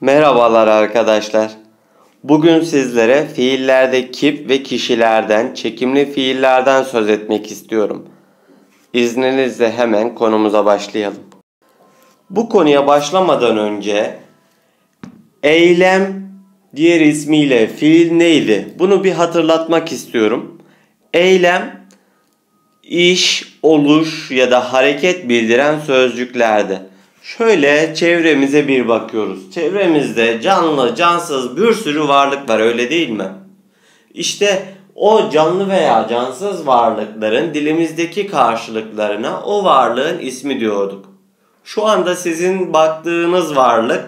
Merhabalar arkadaşlar. Bugün sizlere fiillerde kip ve kişilerden, çekimli fiillerden söz etmek istiyorum. İzninizle hemen konumuza başlayalım. Bu konuya başlamadan önce eylem diğer ismiyle fiil neydi? Bunu bir hatırlatmak istiyorum. Eylem iş, oluş ya da hareket bildiren sözcüklerdi. Şöyle çevremize bir bakıyoruz. Çevremizde canlı, cansız bir sürü varlık var öyle değil mi? İşte o canlı veya cansız varlıkların dilimizdeki karşılıklarına o varlığın ismi diyorduk. Şu anda sizin baktığınız varlık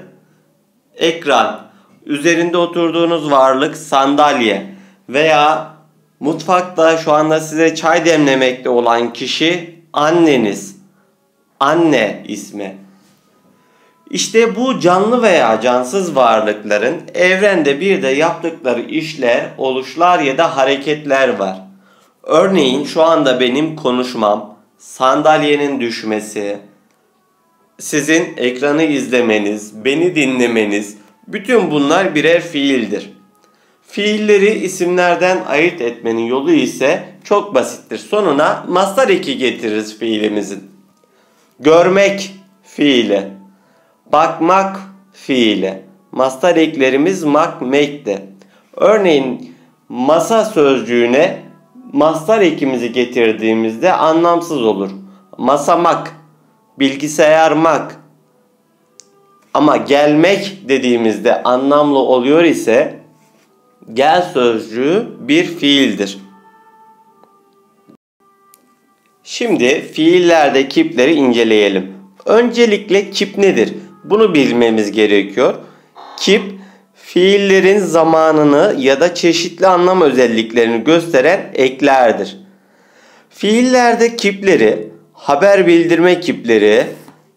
ekran, üzerinde oturduğunuz varlık sandalye veya mutfakta şu anda size çay demlemekte olan kişi anneniz. Anne ismi. İşte bu canlı veya cansız varlıkların evrende bir de yaptıkları işler, oluşlar ya da hareketler var. Örneğin şu anda benim konuşmam, sandalyenin düşmesi, sizin ekranı izlemeniz, beni dinlemeniz, bütün bunlar birer fiildir. Fiilleri isimlerden ayırt etmenin yolu ise çok basittir. Sonuna mastar eki getiririz fiilimizin. Görmek fiili. Bakmak fiili. Mastar eklerimiz mak, mekti. Örneğin masa sözcüğüne mastar ekimizi getirdiğimizde anlamsız olur. Masamak, bilgisayarmak. Ama gelmek dediğimizde anlamlı oluyor ise gel sözcüğü bir fiildir. Şimdi fiillerde kipleri inceleyelim. Öncelikle kip nedir? Bunu bilmemiz gerekiyor. Kip fiillerin zamanını ya da çeşitli anlam özelliklerini gösteren eklerdir. Fiillerde kipleri haber bildirme kipleri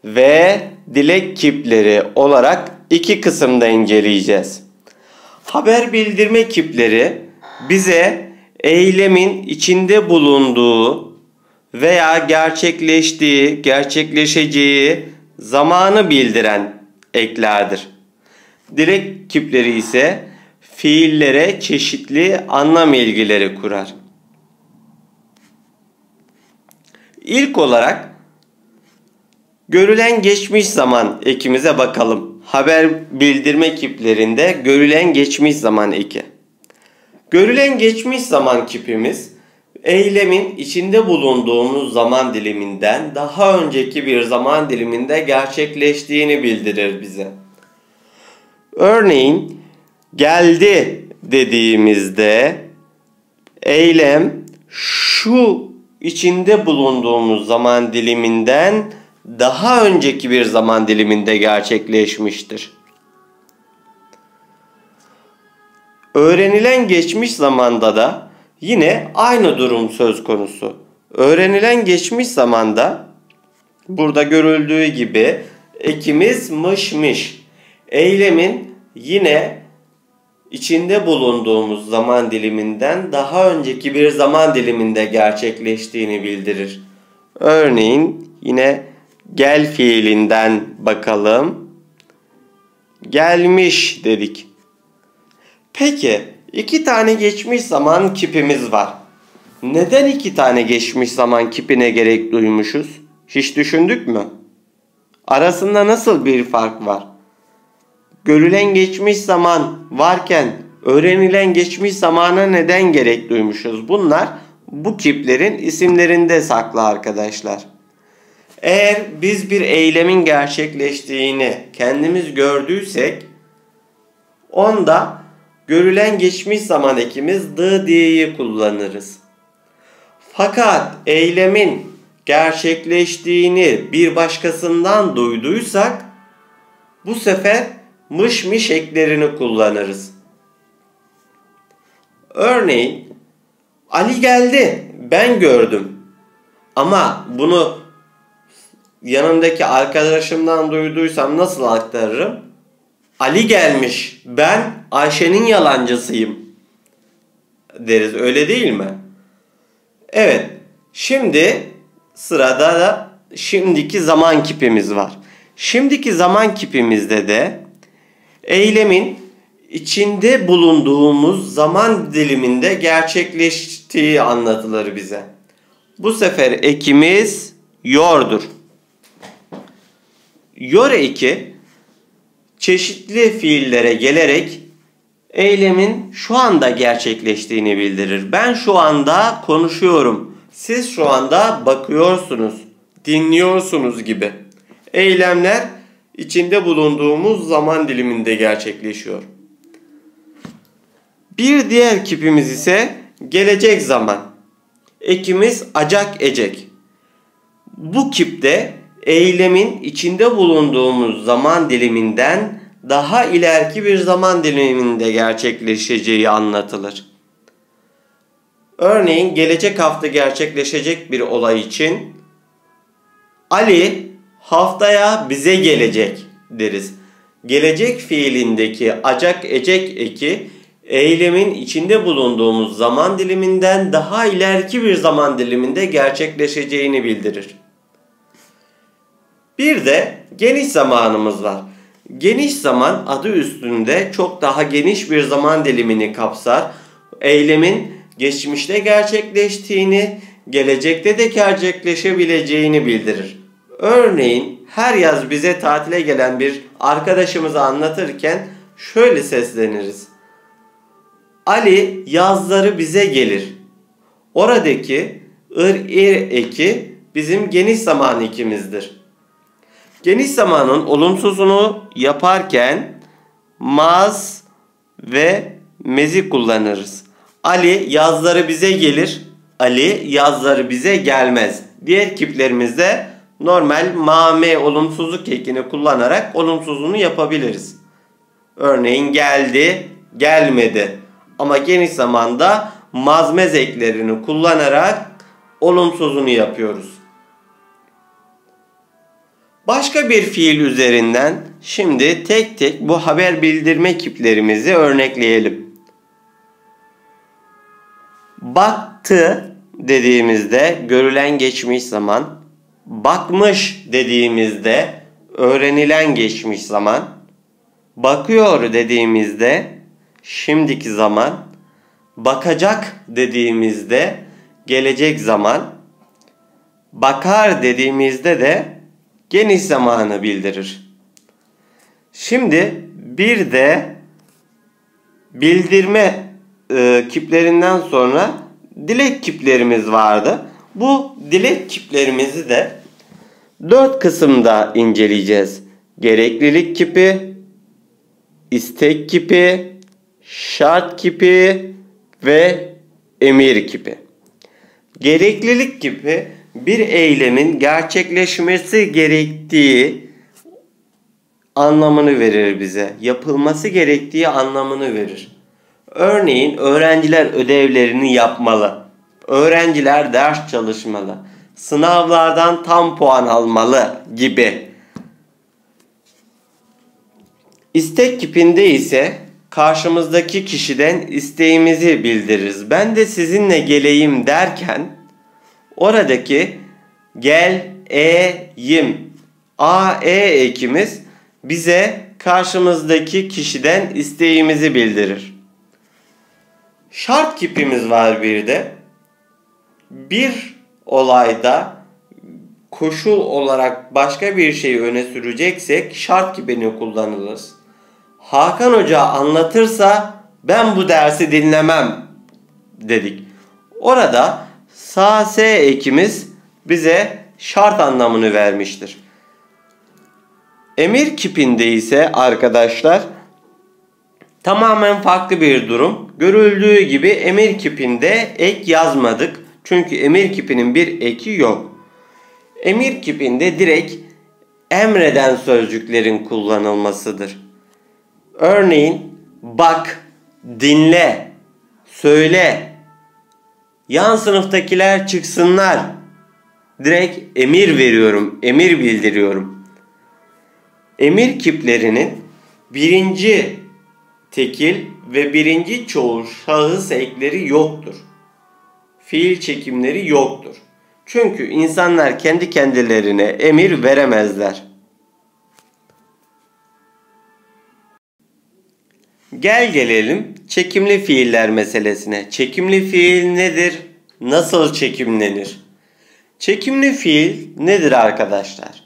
ve dilek kipleri olarak iki kısımda inceleyeceğiz. Haber bildirme kipleri bize eylemin içinde bulunduğu veya gerçekleştiği, gerçekleşeceği zamanı bildiren eklerdir. Dilek kipleri ise fiillere çeşitli anlam ilgileri kurar. İlk olarak görülen geçmiş zaman ekimize bakalım. Haber bildirme kiplerinde görülen geçmiş zaman eki. Görülen geçmiş zaman kipimiz eylemin içinde bulunduğumuz zaman diliminden daha önceki bir zaman diliminde gerçekleştiğini bildirir bize. Örneğin geldi dediğimizde eylem şu içinde bulunduğumuz zaman diliminden daha önceki bir zaman diliminde gerçekleşmiştir. Öğrenilen geçmiş zamanda da yine aynı durum söz konusu. Öğrenilen geçmiş zamanda burada görüldüğü gibi ekimiz mışmış. Eylemin yine içinde bulunduğumuz zaman diliminden daha önceki bir zaman diliminde gerçekleştiğini bildirir. Örneğin yine gel fiilinden bakalım. Gelmiş dedik. Peki iki tane geçmiş zaman kipimiz var. Neden iki tane geçmiş zaman kipine gerek duymuşuz? Hiç düşündük mü? Arasında nasıl bir fark var? Görülen geçmiş zaman varken öğrenilen geçmiş zamana neden gerek duymuşuz? Bunlar bu kiplerin isimlerinde saklı arkadaşlar. Eğer biz bir eylemin gerçekleştiğini kendimiz gördüysek onda görülen geçmiş zaman ekimiz the diye'yi kullanırız. Fakat eylemin gerçekleştiğini bir başkasından duyduysak bu sefer mış mış eklerini kullanırız. Örneğin Ali geldi ben gördüm ama bunu yanımdaki arkadaşımdan duyduysam nasıl aktarırım? Ali gelmiş. Ben Ayşe'nin yalancısıyım. Deriz öyle değil mi? Evet. Şimdi sırada da şimdiki zaman kipimiz var. Şimdiki zaman kipimizde de eylemin içinde bulunduğumuz zaman diliminde gerçekleştiği anlatılır bize. Bu sefer ekimiz yordur. Yor eki çeşitli fiillere gelerek eylemin şu anda gerçekleştiğini bildirir. Ben şu anda konuşuyorum. Siz şu anda bakıyorsunuz, dinliyorsunuz gibi. Eylemler içinde bulunduğumuz zaman diliminde gerçekleşiyor. Bir diğer kipimiz ise gelecek zaman. Ekimiz acak ecek. Bu kipte eylemin içinde bulunduğumuz zaman diliminden daha ileriki bir zaman diliminde gerçekleşeceği anlatılır. Örneğin gelecek hafta gerçekleşecek bir olay için Ali haftaya bize gelecek deriz. Gelecek fiilindeki acak ecek eki eylemin içinde bulunduğumuz zaman diliminden daha ileriki bir zaman diliminde gerçekleşeceğini bildirir. Bir de geniş zamanımız var. Geniş zaman adı üstünde çok daha geniş bir zaman dilimini kapsar. Eylemin geçmişte gerçekleştiğini, gelecekte de gerçekleşebileceğini bildirir. Örneğin her yaz bize tatile gelen bir arkadaşımızı anlatırken şöyle sesleniriz. Ali yazları bize gelir. Oradaki ır ir eki bizim geniş zaman ekimizdir. Geniş zamanın olumsuzunu yaparken maz ve mezi kullanırız. Ali yazları bize gelir. Ali yazları bize gelmez. Diğer kiplerimizde normal mame olumsuzluk ekini kullanarak olumsuzunu yapabiliriz. Örneğin geldi, gelmedi. Ama geniş zamanda mazmez eklerini kullanarak olumsuzunu yapıyoruz. Başka bir fiil üzerinden şimdi tek tek bu haber bildirme kiplerimizi örnekleyelim. Baktı dediğimizde görülen geçmiş zaman, bakmış dediğimizde öğrenilen geçmiş zaman, bakıyor dediğimizde şimdiki zaman, bakacak dediğimizde gelecek zaman, bakar dediğimizde de geniş zamanı bildirir. Şimdi bir de bildirme e, kiplerinden sonra dilek kiplerimiz vardı. Bu dilek kiplerimizi de dört kısımda inceleyeceğiz. Gereklilik kipi, istek kipi, şart kipi ve emir kipi. Gereklilik kipi bir eylemin gerçekleşmesi gerektiği anlamını verir bize. Yapılması gerektiği anlamını verir. Örneğin öğrenciler ödevlerini yapmalı. Öğrenciler ders çalışmalı. Sınavlardan tam puan almalı gibi. İstek kipinde ise karşımızdaki kişiden isteğimizi bildiririz. Ben de sizinle geleyim derken oradaki gel e yim a e ekimiz bize karşımızdaki kişiden isteğimizi bildirir. Şart kipimiz var bir de. Bir olayda koşul olarak başka bir şeyi öne süreceksek şart kipini kullanırız. Hakan Hoca anlatırsa ben bu dersi dinlemem dedik. Orada sağ S ekimiz bize şart anlamını vermiştir. Emir kipinde ise arkadaşlar tamamen farklı bir durum. Görüldüğü gibi emir kipinde ek yazmadık. Çünkü emir kipinin bir eki yok. Emir kipinde direkt emreden sözcüklerin kullanılmasıdır. Örneğin bak, dinle, söyle, yan sınıftakiler çıksınlar. Direkt emir veriyorum, emir bildiriyorum. Emir kiplerinin birinci tekil ve birinci çoğul şahıs ekleri yoktur. Fiil çekimleri yoktur. Çünkü insanlar kendi kendilerine emir veremezler. Gel gelelim çekimli fiiller meselesine. Çekimli fiil nedir? Nasıl çekimlenir? Çekimli fiil nedir arkadaşlar?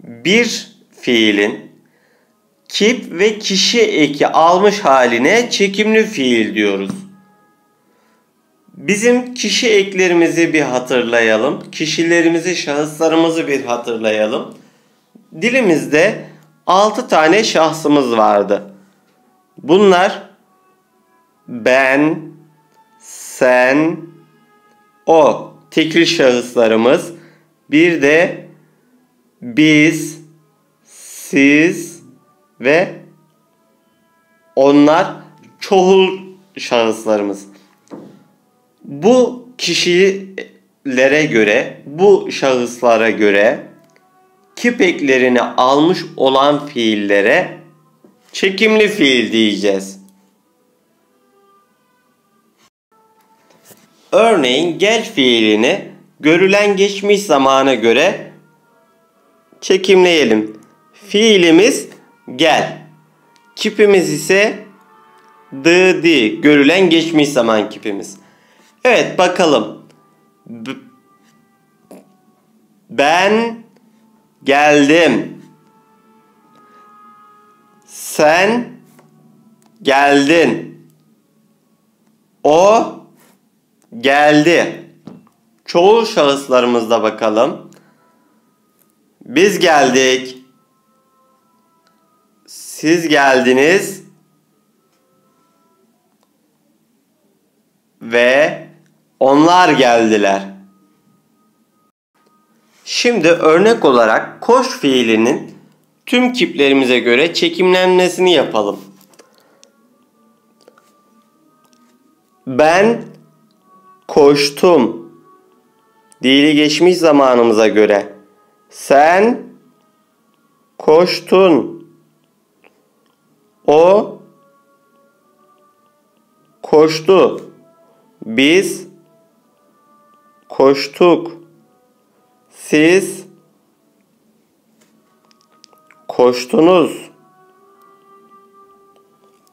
Bir fiilin kip ve kişi eki almış haline çekimli fiil diyoruz. Bizim kişi eklerimizi bir hatırlayalım. Kişilerimizi, şahıslarımızı bir hatırlayalım. Dilimizde 6 tane şahsımız vardı. Bunlar ben, sen, o tekil şahıslarımız. Bir de biz, siz ve onlar çoğul şahıslarımız. Bu kişilere göre, bu şahıslara göre kipeklerini almış olan fiillere çekimli fiil diyeceğiz. Örneğin gel fiilini görülen geçmiş zamana göre çekimleyelim. Fiilimiz gel. Kipimiz ise the di görülen geçmiş zaman kipimiz. Evet bakalım. B ben geldim. Sen geldin. O geldi. Çoğul şahıslarımızda bakalım. Biz geldik. Siz geldiniz. Ve onlar geldiler. Şimdi örnek olarak koş fiilinin tüm kiplerimize göre çekimlenmesini yapalım. Ben koştum. Dili geçmiş zamanımıza göre. Sen koştun. O koştu. Biz koştuk. Siz koştunuz.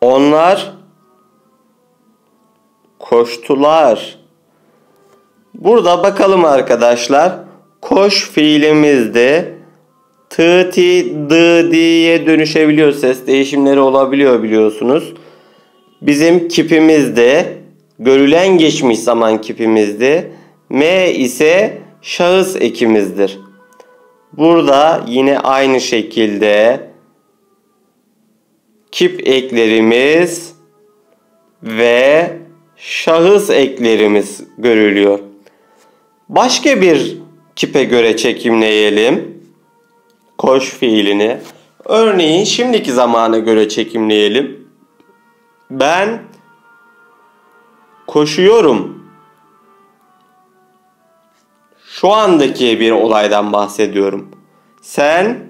Onlar koştular. Burada bakalım arkadaşlar. Koş fiilimizde tı ti dı diye dönüşebiliyor. Ses değişimleri olabiliyor biliyorsunuz. Bizim kipimizde görülen geçmiş zaman kipimizde M ise şahıs ekimizdir. Burada yine aynı şekilde kip eklerimiz ve şahıs eklerimiz görülüyor. Başka bir kipe göre çekimleyelim. Koş fiilini. Örneğin şimdiki zamana göre çekimleyelim. Ben koşuyorum. Şu andaki bir olaydan bahsediyorum. Sen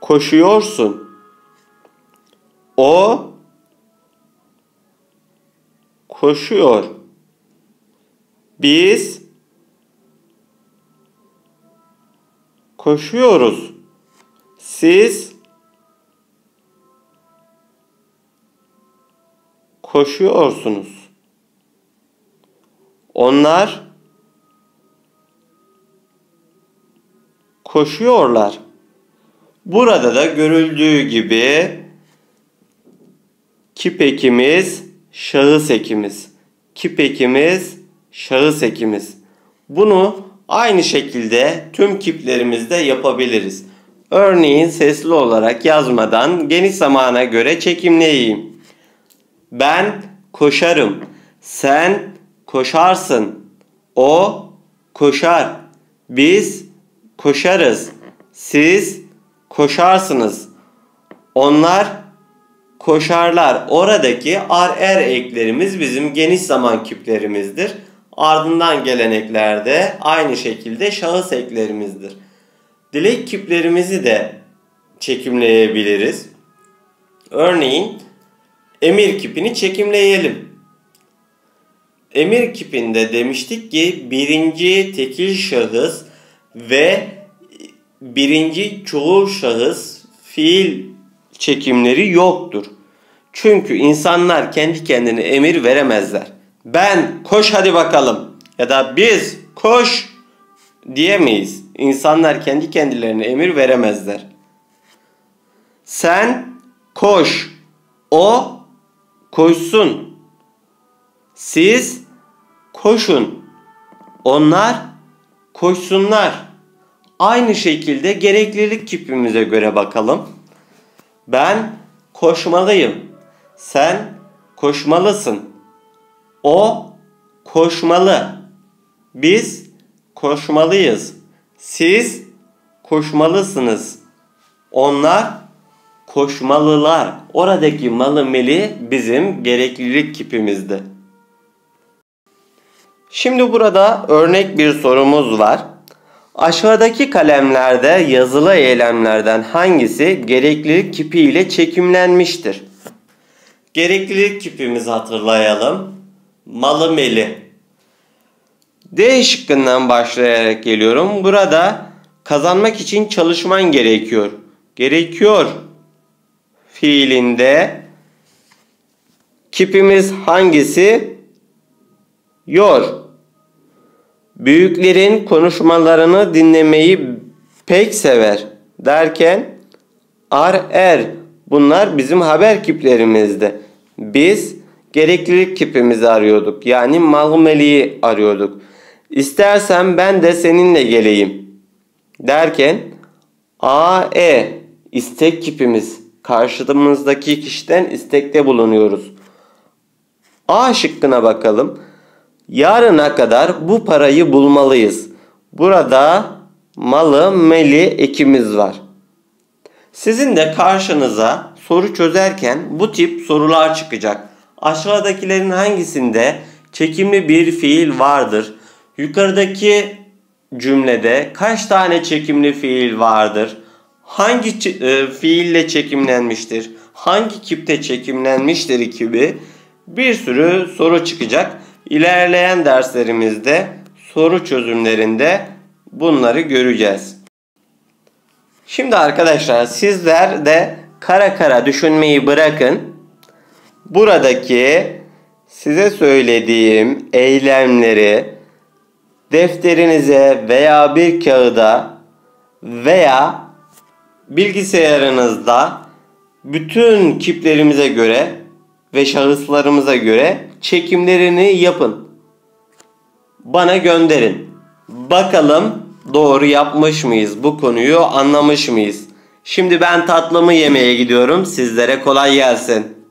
koşuyorsun. O koşuyor. Biz koşuyoruz. Siz koşuyorsunuz. Onlar koşuyorlar. Burada da görüldüğü gibi kip ekimiz, şahıs ekimiz. Kip ekimiz, şahıs ekimiz. Bunu aynı şekilde tüm kiplerimizde yapabiliriz. Örneğin sesli olarak yazmadan geniş zamana göre çekimleyeyim. Ben koşarım. Sen koşarsın. O koşar. Biz koşarız. Siz koşarsınız. Onlar koşarlar. Oradaki ar er eklerimiz bizim geniş zaman kiplerimizdir. Ardından gelen ekler aynı şekilde şahıs eklerimizdir. Dilek kiplerimizi de çekimleyebiliriz. Örneğin emir kipini çekimleyelim. Emir kipinde demiştik ki birinci tekil şahıs ve birinci çoğul şahıs fiil çekimleri yoktur. Çünkü insanlar kendi kendine emir veremezler. Ben koş hadi bakalım ya da biz koş diyemeyiz. İnsanlar kendi kendilerine emir veremezler. Sen koş, o koşsun. Siz koşun. Onlar koşsunlar. Aynı şekilde gereklilik kipimize göre bakalım. Ben koşmalıyım. Sen koşmalısın. O koşmalı. Biz koşmalıyız. Siz koşmalısınız. Onlar koşmalılar. Oradaki malı meli bizim gereklilik kipimizde. Şimdi burada örnek bir sorumuz var. Aşağıdaki kalemlerde yazılı eylemlerden hangisi gereklilik kipi ile çekimlenmiştir? Gereklilik kipimizi hatırlayalım. Malı meli. D şıkkından başlayarak geliyorum. Burada kazanmak için çalışman gerekiyor. Gerekiyor fiilinde kipimiz hangisi? Yor. Büyüklerin konuşmalarını dinlemeyi pek sever derken ar er bunlar bizim haber kiplerimizde. Biz gereklilik kipimizi arıyorduk. Yani malmeliği arıyorduk. İstersen ben de seninle geleyim derken a e istek kipimiz karşımızdaki kişiden istekte bulunuyoruz. A şıkkına bakalım. Yarına kadar bu parayı bulmalıyız. Burada malı meli ekimiz var. Sizin de karşınıza soru çözerken bu tip sorular çıkacak. Aşağıdakilerin hangisinde çekimli bir fiil vardır? Yukarıdaki cümlede kaç tane çekimli fiil vardır? Hangi e, fiille çekimlenmiştir? Hangi kipte çekimlenmiştir gibi bir sürü soru çıkacak. İlerleyen derslerimizde soru çözümlerinde bunları göreceğiz. Şimdi arkadaşlar sizler de kara kara düşünmeyi bırakın. Buradaki size söylediğim eylemleri defterinize veya bir kağıda veya bilgisayarınızda bütün kiplerimize göre ve şahıslarımıza göre çekimlerini yapın. Bana gönderin. Bakalım doğru yapmış mıyız? Bu konuyu anlamış mıyız? Şimdi ben tatlımı yemeye gidiyorum. Sizlere kolay gelsin.